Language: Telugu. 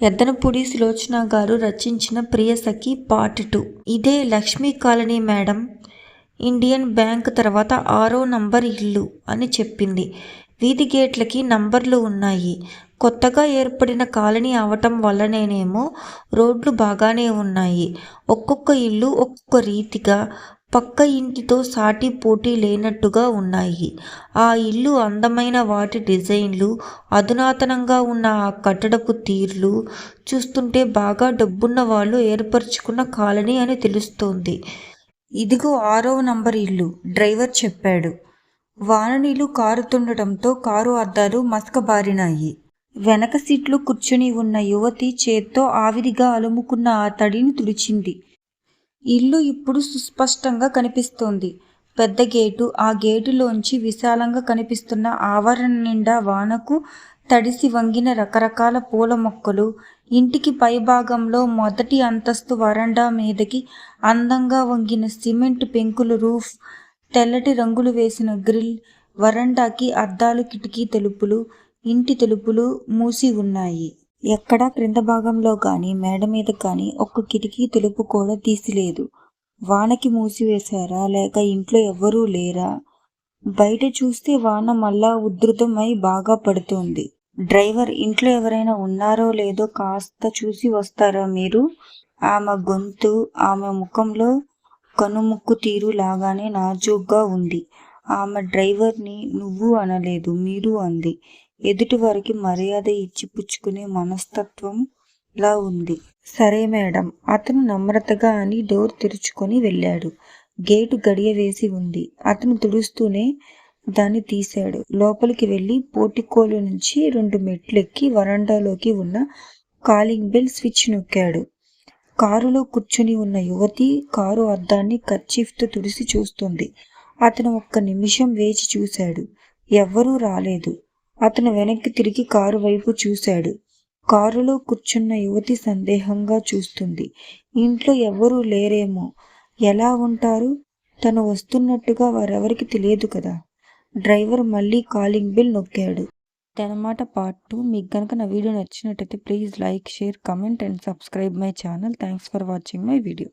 ఎద్దనపూడి సులోచన గారు రచించిన ప్రియసఖి పార్ట్ టూ. ఇదే Lakshmi colony madam Indian bank తర్వాత ఆరో నంబర్ ఇల్లు అని చెప్పింది. వీధి గేట్లకి నంబర్లు ఉన్నాయి. కొత్తగా ఏర్పడిన కాలనీ అవటం వల్లనేనేమో రోడ్లు బాగానే ఉన్నాయి. ఒక్కొక్క ఇల్లు ఒక్కొక్క రీతిగా పక్క ఇంటితో సాటి పోటీ లేనట్టుగా ఉన్నాయి. ఆ ఇల్లు అందమైన వాటి డిజైన్లు అధునాతనంగా ఉన్న ఆ కట్టడపు తీర్లు చూస్తుంటే బాగా డబ్బున్న వాళ్ళు ఏర్పరచుకున్న కాలనీ అని తెలుస్తోంది. ఇదిగో ఆరో నంబర్ ఇల్లు డ్రైవర్ చెప్పాడు. వాననీళ్ళు కారుతుండటంతో కారు అద్దాలు మసకబారినాయి. వెనక సీట్లో కూర్చుని ఉన్న యువతి చేత్తో ఆవిరిగా అలుముకున్న ఆ తడిని తుడిచింది. ఇల్లు ఇప్పుడు సుస్పష్టంగా కనిపిస్తోంది. పెద్ద గేటు ఆ గేటులోంచి విశాలంగా కనిపిస్తున్న ఆవరణ నిండా వానకు తడిసి వంగిన రకరకాల పూల మొక్కలు. ఇంటికి పైభాగంలో మొదటి అంతస్తు వరండా మీదకి అందంగా వంగిన సిమెంట్ పెంకులు రూఫ్ తెల్లటి రంగులు వేసిన గ్రిల్ వరండాకి అద్దాలు కిటికీ తలుపులు ఇంటి తలుపులు మూసి ఉన్నాయి. ఎక్కడా క్రింద భాగంలో గాని మేడ మీద కానీ ఒక్క కిటికీ తలుపు కూడా తీసిలేదు. వానకి మూసివేశారా? లేక ఇంట్లో ఎవ్వరూ లేరా? బయట చూస్తే వాన మళ్ళా ఉధృతమై బాగా పడుతుంది. డ్రైవర్ ఇంట్లో ఎవరైనా ఉన్నారో లేదో కాస్త చూసి వస్తారా మీరు? ఆమె గొంతు ఆమె ముఖంలో కనుముక్కు తీరు లాగానే నాజూగ్గా ఉంది. ఆమె డ్రైవర్ని నువ్వు అనలేదు మీరు అంది. ఎదుటి వారికి మర్యాద ఇచ్చి పుచ్చుకునే మనస్తత్వం లా ఉంది. సరే మేడం. అతను నమ్రతగా అని డోర్ తెరుచుకొని వెళ్ళాడు. గేటు గడియ వేసి ఉంది. అతను తుడుస్తూనే దాన్ని తీశాడు. లోపలికి వెళ్ళి పోటికోలు నుంచి రెండు మెట్లెక్కి వరండాలోకి ఉన్న కాలింగ్ బెల్ స్విచ్ నొక్కాడు. కారులో కూర్చుని ఉన్న యువతి కారు అద్దాన్ని కర్చీఫ్తో తుడిసి చూస్తుంది. అతను ఒక్క నిమిషం వేచి చూశాడు. ఎవ్వరూ రాలేదు. అతను వెనక్కి తిరిగి కారు వైపు చూశాడు. కారులో కూర్చున్న యువతి సందేహంగా చూస్తుంది. ఇంట్లో ఎవరూ లేరేమో. ఎలా ఉంటారు? తను వస్తున్నట్టుగా వారెవరికి తెలియదు కదా. డ్రైవర్ మళ్ళీ కాలింగ్ బిల్ నొక్కాడు. తనమాట పార్ట్ టూ మీకు కనుక నా వీడియో నచ్చినట్టయితే please like share comment and subscribe my channel. Thanks for watching my video.